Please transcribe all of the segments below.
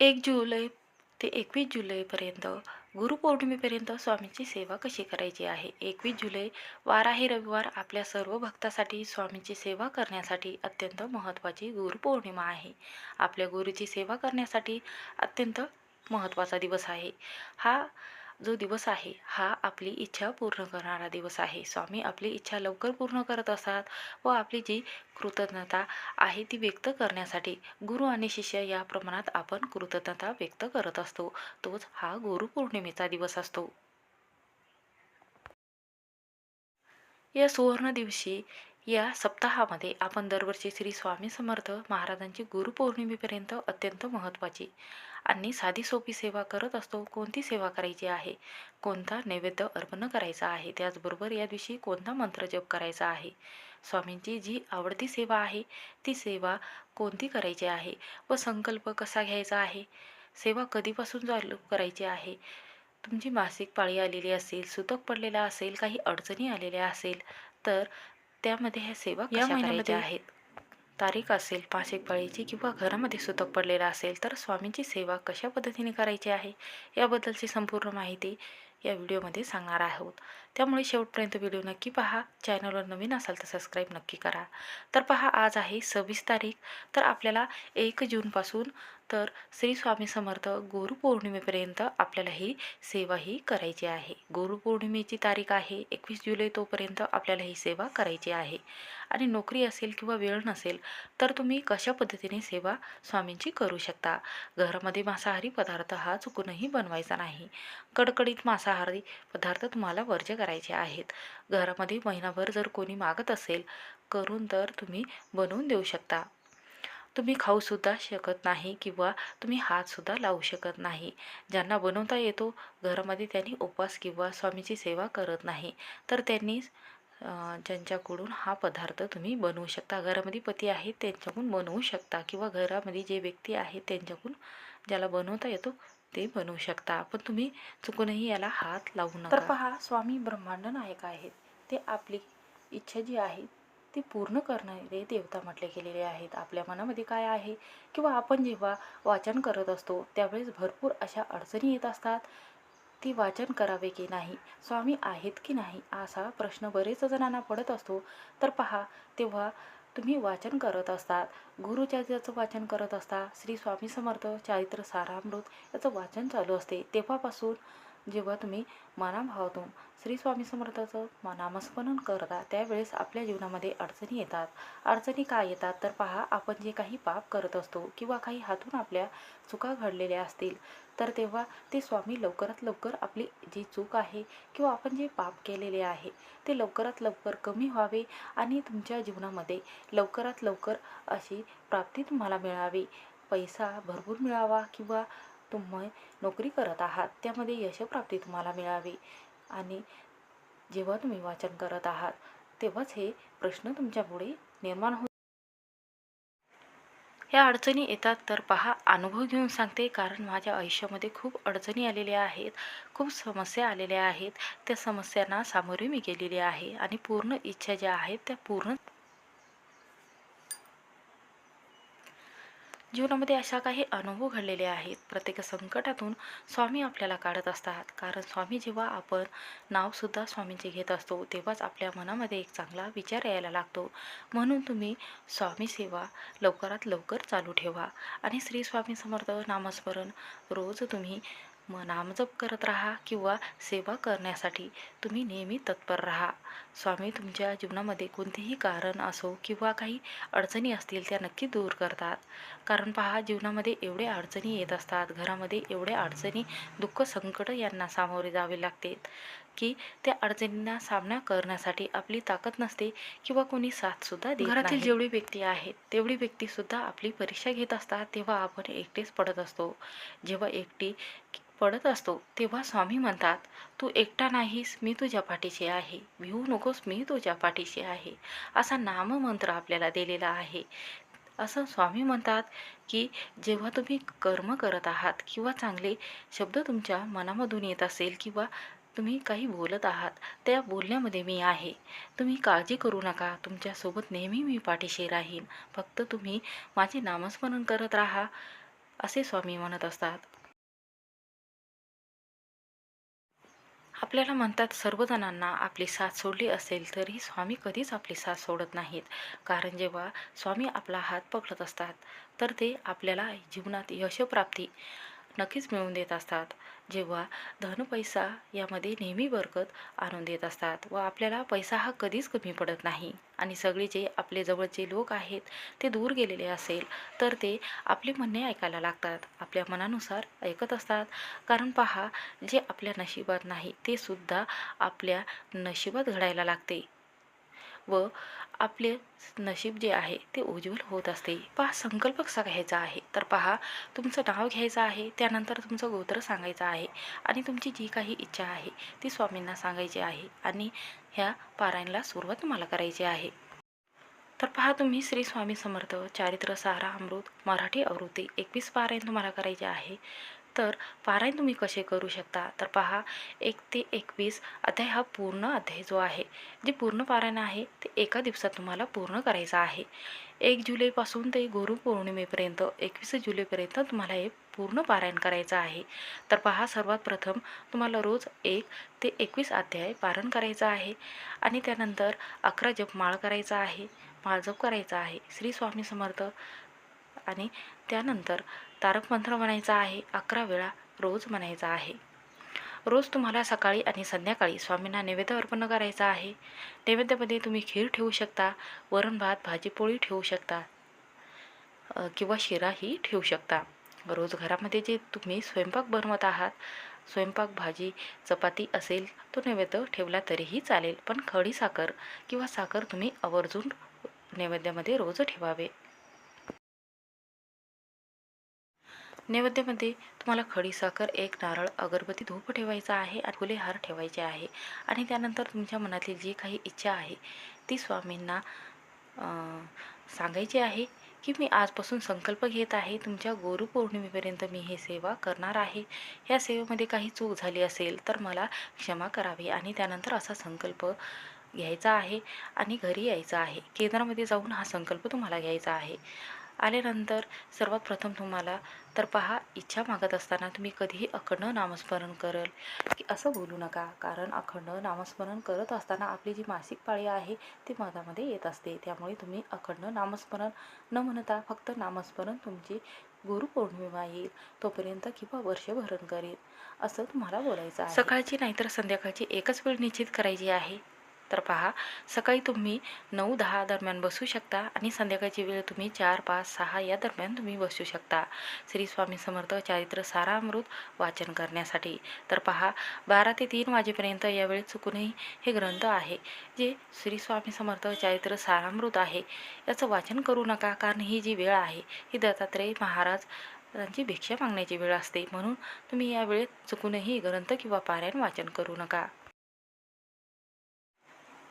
एक जुलै ते एकवीस जुलैपर्यंत गुरुपौर्णिमेपर्यंत स्वामींची सेवा कशी करायची आहे? एकवीस जुलै वार आहे रविवार. आपल्या सर्व भक्तासाठी स्वामींची सेवा करण्यासाठी अत्यंत महत्त्वाची गुरुपौर्णिमा आहे. आपल्या गुरुची सेवा करण्यासाठी अत्यंत महत्त्वाचा दिवस आहे. हा जो दिवस आहे हा आपली इच्छा पूर्ण करणारा दिवस आहे. स्वामी आपली इच्छा लवकर पूर्ण करत असतात व आपली जी कृतज्ञता आहे ती व्यक्त करण्यासाठी गुरु आणि शिष्य या प्रमाणात आपण कृतज्ञता व्यक्त करत असतो. तोच हा गुरुपौर्णिमेचा दिवस असतो. या सुवर्ण दिवशी या सप्ताहामध्ये आपण दरवर्षी श्री स्वामी समर्थ महाराजांची गुरुपौर्णिमेपर्यंत अत्यंत महत्त्वाची आणि साधी सोपी सेवा करत असतो कोणती सेवा करायची आहे? कोणता नैवेद्य अर्पण करायचा आहे? त्याचबरोबर या दिवशी कोणता मंत्र जप करायचा आहे? स्वामींची जी आवडती सेवा आहे ती सेवा कोणती करायची आहे व संकल्प कसा घ्यायचा आहे? सेवा कधीपासून चालू करायची आहे? तुमची मासिक पाळी आलेली असेल सुतक पडलेला असेल काही अडचणी आलेल्या असेल तर त्यामध्ये ह्या सेवा या महिन्यामध्ये आहेत? तारीख असेल मासिक पाळीची किंवा घरामध्ये सुतक पडलेला असेल तर स्वामींची सेवा कशा पद्धतीने करायची आहे? याबद्दलची संपूर्ण माहिती या व्हिडिओमध्ये सांगणार आहोत. त्यामुळे शेवटपर्यंत व्हिडिओ नक्की पहा. चॅनलवर नवीन असाल तर सबस्क्राईब नक्की करा. तर पहा आज आहे सव्वीस तारीख. तर आपल्याला एक जूनपासून तर श्री स्वामी समर्थ गुरुपौर्णिमेपर्यंत आपल्याला ही सेवा ही करायची आहे. गुरुपौर्णिमेची तारीख आहे एकवीस जुलै तोपर्यंत आपल्याला ही सेवा करायची आहे. आणि नोकरी असेल किंवा वेळ नसेल तर तुम्ही कशा पद्धतीने सेवा स्वामींची करू शकता? घरामध्ये मांसाहारी पदार्थ हा चुकूनही बनवायचा नाही. कडकडीत मांसाहारी पदार्थ तुम्हाला वर्ज्य करायचे आहेत. घरामध्ये महिनाभर जर कोणी मागत असेल करून तर तुम्ही बनवून देऊ शकता. तुम्ही खाऊसुद्धा शकत नाही किंवा तुम्ही हातसुद्धा लावू शकत नाही. ज्यांना बनवता येतो घरामध्ये त्यांनी उपवास किंवा स्वामीची सेवा करत नाही. तर त्यांनी ज्यांच्याकडून हा पदार्थ तुम्ही बनवू शकता. घरामध्ये पती आहेत त्यांच्याकडून बनवू शकता. किंवा घरामध्ये जे व्यक्ती आहेत त्यांच्याकडून ज्याला बनवता येतो ते बनवू शकता. पण तुम्ही चुकूनही याला हात लावू नका. तर पहा स्वामी ब्रह्मांड नायक आहेत. ते आपली इच्छा जी आहे ती पूर्ण करणारे देवता म्हटले गेलेले आहेत. आपल्या मनामध्ये काय आहे? किंवा आपण जेव्हा वाचन करत असतो त्यावेळेस भरपूर अशा अडचणी येत असतात. ती वाचन करावे की नाही? स्वामी आहेत की नाही? असा प्रश्न बरेच जणांना पडत असतो. तर पहा तेव्हा तुम्ही वाचन करत असतात. गुरुचरित्राचं वाचन करत असता श्री स्वामी समर्थ चारित्र सारामृत याचं वाचन चालू असते. तेव्हापासून जेव्हा तुम्ही मनाभावातून श्री स्वामी समर्थाचं नामस्मरण करता त्यावेळेस आपल्या जीवनामध्ये अडचणी येतात. अडचणी काय येतात? तर पहा आपण जे काही पाप करत असतो किंवा काही हातून आपल्या चुका घडलेल्या असतील तर तेव्हा ते स्वामी लवकरात लवकर आपली जी चूक आहे किंवा आपण जे पाप केलेले आहे ते लवकरात लवकर कमी व्हावे आणि तुमच्या जीवनामध्ये लवकरात लवकर अशी प्राप्ती तुम्हाला मिळावी. पैसा भरपूर मिळावा किंवा तुम्ही नोकरी करत आहात त्यामध्ये यशप्राप्ती तुम्हाला मिळावी. आणि जेव्हा तुम्ही वाचन करत आहात तेव्हाच हे प्रश्न तुमच्यापुढे निर्माण होत ह्या अडचणी येतात तर पहा अनुभव घेऊन सांगते कारण माझ्या आयुष्यामध्ये खूप अडचणी आलेल्या आहेत खूप समस्या आलेल्या आहेत. त्या समस्यांना सामोरे मी गेलेली आहे आणि पूर्ण इच्छा ज्या आहेत त्या पूर्ण जीवनामध्ये अशा काही अनुभव घडलेले आहेत. प्रत्येक संकटातून स्वामी आपल्याला काढत असतात. कारण स्वामी जेव्हा आपण नावसुद्धा स्वामींचे घेत असतो तेव्हाच आपल्या मनामध्ये एक चांगला विचार यायला लागतो. म्हणून तुम्ही स्वामी सेवा लवकरात लवकर चालू ठेवा. आणि श्री स्वामी समर्थ नामस्मरण रोज तुम्ही नामजप करत राहा किंवा सेवा करण्यासाठी तुम्ही नेहमी तत्पर राहा. स्वामी तुमच्या जीवनामध्ये कोणतेही कारण असो किंवा काही अडचणी असतील त्या नक्की दूर करतात. कारण पहा जीवनामध्ये एवढे अडचणी येत असतात. घरामध्ये एवढ्या अडचणी दुःख संकट यांना सामोरे जावे लागते. की त्या अडचणींना सामना करण्यासाठी आपली ताकद नसते किंवा कोणी साथसुद्धा देत घरातील जेवढी व्यक्ती आहेत तेवढी व्यक्तीसुद्धा आपली परीक्षा घेत असतात तेव्हा आपण एकटेच पडत असतो. जेव्हा एकटी पडत असतो तेव्हा स्वामी म्हणतात तू एकटा नाहीस मी तुझ्या पाठीशी आहे. भिवू नकोस मी तुझ्या पाठीशी आहे. असा नाममंत्र आपल्याला दिलेला आहे. असं स्वामी म्हणतात की जेव्हा तुम्ही कर्म करत आहात किंवा चांगले शब्द तुमच्या मनामधून येत असेल किंवा तुम्ही काही बोलत आहात त्या बोलण्यामध्ये मी आहे. तुम्ही काळजी करू नका तुमच्यासोबत नेहमी मी पाठीशी राहीन. फक्त तुम्ही माझे नामस्मरण करत राहा असे स्वामी म्हणत असतात. आपल्याला म्हणतात सर्वजणांना आपली साथ सोडली असेल तरी स्वामी कधीच आपली साथ सोडत नाहीत. कारण जेव्हा स्वामी आपला हात पकडत असतात तर ते आपल्याला जीवनात यशप्राप्ती नक्कीच मिळवून देत असतात. जेव्हा धन पैसा यामध्ये नेहमी बरकत आणून देत असतात व आपल्याला पैसा हा कधीच कमी पडत नाही. आणि सगळे जे आपले जवळचे लोक आहेत ते दूर गेलेले असेल तर ते आपले म्हणणे ऐकायला लागतात. आपल्या मनानुसार ऐकत असतात. कारण पहा जे आपल्या नशिबात नाही ते सुद्धा आपल्या नशिबात घडायला लागते. व आपले नशीब जे आहे ते उज्ज्वल होत असते. पहा संकल्प कसा घ्यायचा आहे? तर पहा तुमचं नाव घ्यायचं आहे त्यानंतर तुमचं गोत्र सांगायचं आहे आणि तुमची जी काही इच्छा आहे ती स्वामींना सांगायची आहे आणि ह्या पारायणला सुरुवात तुम्हाला करायची आहे. तर पहा तुम्ही श्री स्वामी समर्थ चारित्र सारा अमृत मराठी आवृत्ती एकवीस पारायण तुम्हाला करायचे आहे. तर पारायण तुम्ही कसे करू शकता? तर पहा एक ते एकवीस अध्याय हा पूर्ण अध्याय जो आहे. जे पूर्ण पारायण आहे ते एका दिवसात तुम्हाला पूर्ण करायचं आहे. एक जुलैपासून ते गुरुपौर्णिमेपर्यंत एकवीस जुलैपर्यंत तुम्हाला हे पूर्ण पारायण करायचं आहे. तर पहा सर्वात प्रथम तुम्हाला रोज एक ते एकवीस अध्याय पारण करायचं आहे आणि त्यानंतर अकरा जप माळ करायचा आहे माळ जप करायचा आहे. श्री स्वामी समर्थ आणि त्यानंतर तारक मंत्र म्हणायचा आहे अकरा वेळा रोज म्हणायचा आहे. रोज तुम्हाला सकाळी आणि संध्याकाळी स्वामींना नैवेद्य अर्पण करायचा आहे. नैवेद्यामध्ये तुम्ही खीर ठेवू शकता वरण भात भाजीपोळी ठेवू शकता किंवा शिराही ठेवू शकता. रोज घरामध्ये जे तुम्ही स्वयंपाक बनवत आहात स्वयंपाक भाजी चपाती असेल तो नैवेद्य ठेवला तरीही चालेल. पण खडी साखर किंवा साखर तुम्ही आवर्जून नैवेद्यामध्ये रोज ठेवावे. नैवेद्यामध्ये तुम्हाला खडीसाखर एक नारळ अगरबत्ती धूप ठेवायचा आहे आणि फुलेहार ठेवायचे आहे. आणि त्यानंतर तुमच्या मनातली जी काही इच्छा आहे ती स्वामींना सांगायची आहे की मी आजपासून संकल्प घेत आहे तुमच्या गुरुपौर्णिमेपर्यंत मी हे सेवा करणार आहे. या सेवेमध्ये काही चूक झाली असेल तर मला क्षमा करावी आणि त्यानंतर असा संकल्प घ्यायचा आहे आणि घरी यायचं आहे. केंद्रामध्ये जाऊन हा संकल्प तुम्हाला घ्यायचा आहे. आल्यानंतर सर्वात प्रथम तुम्हाला तर पहा इच्छा मागत असताना तुम्ही कधीही अखंड नामस्मरण करल. की असं बोलू नका कारण अखंड नामस्मरण करत असताना आपली जी मासिक पाळी आहे ती मधामध्ये येत असते. त्यामुळे तुम्ही अखंड नामस्मरण न म्हणता फक्त नामस्मरण तुमची गुरुपौर्णिमा येईल तोपर्यंत किंवा वर्षभरण करेल. असं तुम्हाला बोलायचं सकाळची सकाळची नाहीतर संध्याकाळची एकच वेळ निश्चित करायची आहे. तर पहा सकाळी तुम्ही नऊ दहा दरम्यान बसू शकता आणि संध्याकाळची वेळ तुम्ही चार पाच सहा या दरम्यान तुम्ही बसू शकता. श्री स्वामी समर्थ चारित्र सारामृत वाचन करण्यासाठी. तर पहा बारा ते तीन वाजेपर्यंत यावेळी चुकूनही हे ग्रंथ आहे जे श्री स्वामी समर्थ चारित्र सारामृत आहे. याचं वाचन करू नका कारण ही जी वेळ आहे ही दत्तात्रेय महाराज त्यांची भिक्षा मागण्याची वेळ असते. म्हणून तुम्ही या वेळेत चुकूनही ग्रंथ किंवा पारायण वाचन करू नका.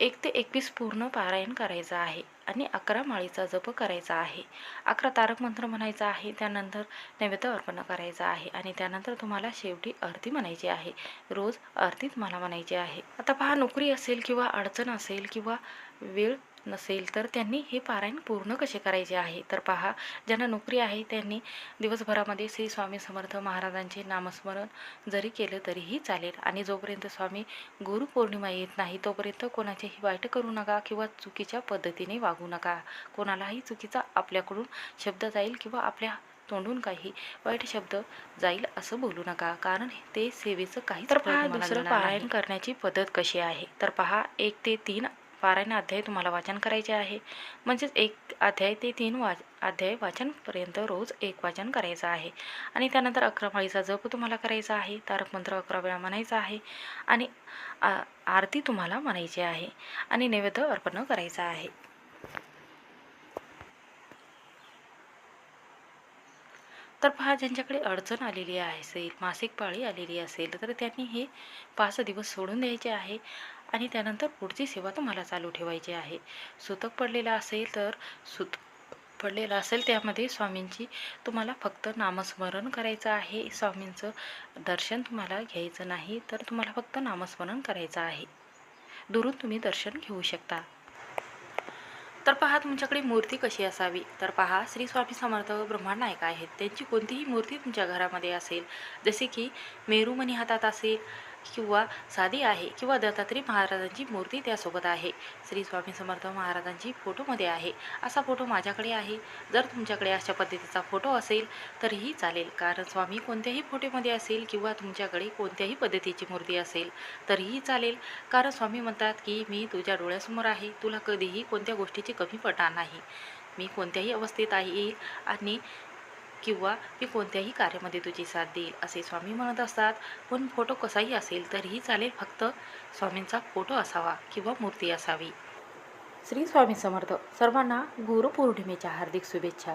एक ते एकवीस पूर्ण पारायण करायचं आहे आणि अकरा माळीचा जप करायचा आहे. अकरा तारक मंत्र म्हणायचा आहे त्यानंतर नैवेद्य अर्पण करायचं आहे आणि त्यानंतर तुम्हाला शेवटी आरती म्हणायची आहे. रोज आरतीच मला म्हणायची आहे. आता पहा नोकरी असेल किंवा अडचण असेल किंवा वेळ नसेल तर त्यांनी हे पारायण पूर्ण कसे करायचे आहे? तर पहा ज्यांना नोकरी आहे त्यांनी दिवसभरामध्ये श्री स्वामी समर्थ महाराजांचे नामस्मरण जरी केलं तरीही चालेल. आणि जोपर्यंत स्वामी गुरुपौर्णिमा येत नाही तोपर्यंत कोणाचेही वाईट करू नका किंवा चुकीच्या पद्धतीने वागू नका. कोणालाही चुकीचा आपल्याकडून शब्द जाईल किंवा आपल्या तोंडून काही वाईट शब्द जाईल असं बोलू नका. कारण ते सेवेचं काही तर पहा दुसरं पारायण करण्याची पद्धत कशी आहे? तर पहा एक ते तीन पारायण अध्याय तुम्हाला वाचन करायचे आहे. म्हणजेच एक अध्याय ते तीन वा अध्याय वाचनपर्यंत रोज एक वाचन करायचं आहे. आणि त्यानंतर अकरा माळीचा जप तुम्हाला करायचा आहे. तारक मंत्र अकरा वेळा म्हणायचा आहे. आणि आरती तुम्हाला म्हणायची आहे. आणि नैवेद्य अर्पण करायचं आहे. तर पहा ज्यांच्याकडे अडचण आलेली आहे असेल मासिक पाळी आलेली असेल तर त्यांनी हे पाच दिवस सोडून द्यायचे आहे. आणि त्यानंतर पुढची सेवा तुम्हाला चालू ठेवायची आहे. सुतक पडलेला असेल तर सुत पडलेला असेल त्यामध्ये स्वामींची तुम्हाला फक्त नामस्मरण करायचं आहे. स्वामींचं दर्शन तुम्हाला घ्यायचं नाही तर तुम्हाला फक्त नामस्मरण करायचं आहे. दुरून तुम्ही दर्शन घेऊ शकता. तर पहा तुमच्याकडे मूर्ती कशी असावी? तर पहा श्री स्वामी समर्थ ब्रह्मांड आहेत. त्यांची कोणतीही मूर्ती तुमच्या घरामध्ये असेल. जसे की मेरुमणी हातात असेल किंवा साधी आहे किंवा दत्तात्रय महाराजांची मूर्ती त्यासोबत आहे. श्री स्वामी समर्थ महाराजांची फोटोमध्ये आहे. असा फोटो माझ्याकडे आहे. जर तुमच्याकडे अशा पद्धतीचा फोटो असेल तरीही चालेल. कारण स्वामी कोणत्याही फोटोमध्ये असेल किंवा तुमच्याकडे कोणत्याही पद्धतीची मूर्ती असेल तरीही चालेल. कारण स्वामी म्हणतात की मी तुझ्या डोळ्यासमोर आहे. तुला कधीही कोणत्या गोष्टीची कमी पडणार नाही. मी कोणत्याही अवस्थेत आहे. येईल आणि किंवा मी कोणत्याही कार्यामध्ये तुझी साथ देईल असे स्वामी म्हणत असतात. पण फोटो कसाही असेल तरीही चालेल फक्त स्वामींचा फोटो असावा किंवा मूर्ती असावी. श्री स्वामी समर्थ. सर्वांना गुरुपौर्णिमेच्या हार्दिक शुभेच्छा.